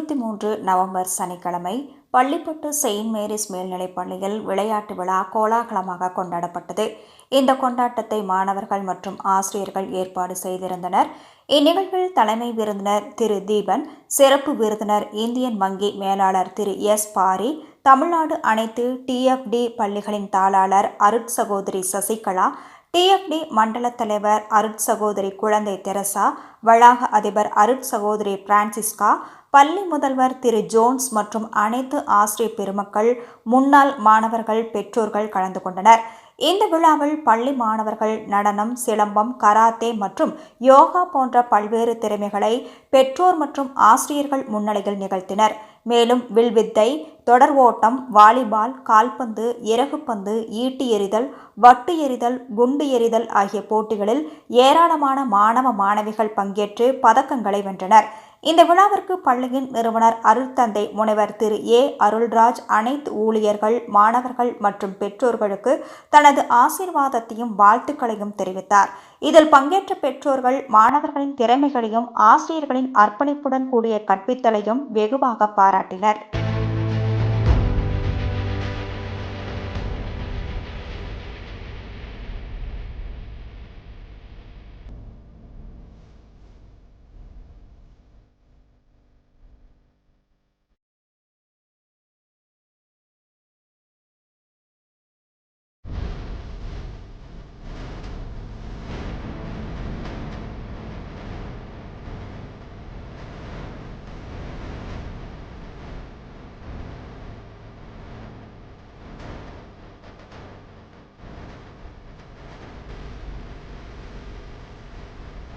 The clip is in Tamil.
இருபத்தி மூன்று நவம்பர் சனிக்கிழமை பள்ளிப்பட்டு செயின்ட் மேரிஸ் மேல்நிலைப் பள்ளியில் விளையாட்டு விழா கோலாகலமாக கொண்டாடப்பட்டது. இந்த கொண்டாட்டத்தை மாணவர்கள் மற்றும் ஆசிரியர்கள் ஏற்பாடு செய்திருந்தனர். இந்நிகழ்வில் தலைமை விருந்தினர் திரு தீபன் சிறப்பு விருந்தினர் இந்தியன் வங்கி மேலாளர் திரு எஸ் பாரி தமிழ்நாடு அனைத்து டிஎஃப்டி பள்ளிகளின் தாளாளர் அருட் சகோதரி சசிகலா டிஎஃப்டி மண்டல தலைவர் அருட் சகோதரி குழந்தை தெரசா வளாக அதிபர் அருட் சகோதரி பிரான்சிஸ்கா பள்ளி முதல்வர் திரு ஜோன்ஸ் மற்றும் அனைத்து ஆசிரியர் பெருமக்கள் முன்னாள் மாணவர்கள் பெற்றோர்கள் கலந்து கொண்டனர். இந்த விழாவில் பள்ளி மாணவர்கள் நடனம் சிலம்பம் கராத்தே மற்றும் யோகா போன்ற பல்வேறு திறமைகளை பெற்றோர் மற்றும் ஆசிரியர்கள் முன்னிலையில் நிகழ்த்தினர். மேலும் வில்வித்தை தொடர் ஓட்டம் வாலிபால் கால்பந்து இறகுப்பந்து ஈட்டி எறிதல் வட்டு எறிதல் குண்டு எறிதல் ஆகிய போட்டிகளில் ஏராளமான மாணவ மாணவிகள் பங்கேற்று பதக்கங்களை வென்றனர். இந்த விழாவிற்கு பள்ளியின் நிறுவனர் அருள்தந்தை முனைவர் திரு ஏ. அருள்ராஜ் அனைத்து ஊழியர்கள் மாணவர்கள் மற்றும் பெற்றோர்களுக்கு தனது ஆசீர்வாதத்தையும் வாழ்த்துக்களையும் தெரிவித்தார். இதில் பங்கேற்ற பெற்றோர்கள் மாணவர்களின் திறமைகளையும் ஆசிரியர்களின் அர்ப்பணிப்புடன் கூடிய கற்பித்தலையும் வெகுவாக பாராட்டினர்.